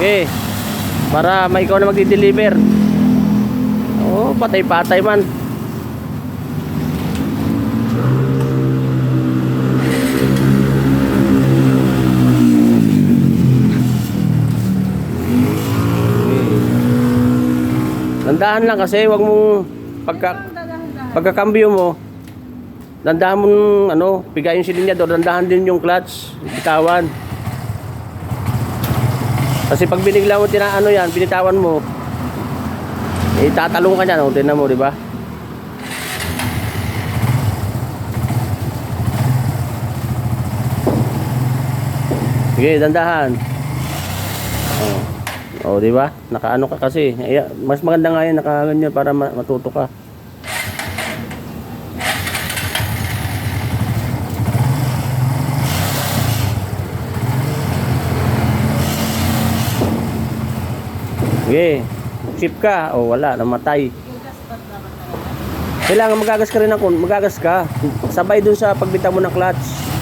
Sige. Para may ikaw na magdi-deliver. Oh, patay-patay man. Dandahan lang kasi wag mong pagka pagkakambyo mo dandahan mo ano, bigay yung silinyador, dandahan din yung clutch, bitawan. Kasi pag binigla mo tinaano yan, binitawan mo, eh tatalong ka niyan, oh, mo, di ba? Sige, dandahan. Oh. Oh, di ba? Nakaano ka kasi. Eh, mas maganda nga yan nakaganyan para ma- matuto ka. Sige. Chip ka. O wala, namatay. Kailangan magagas ka rin ako. Magagas ka. Sabay dun sa pagbitaw mo ng clutch.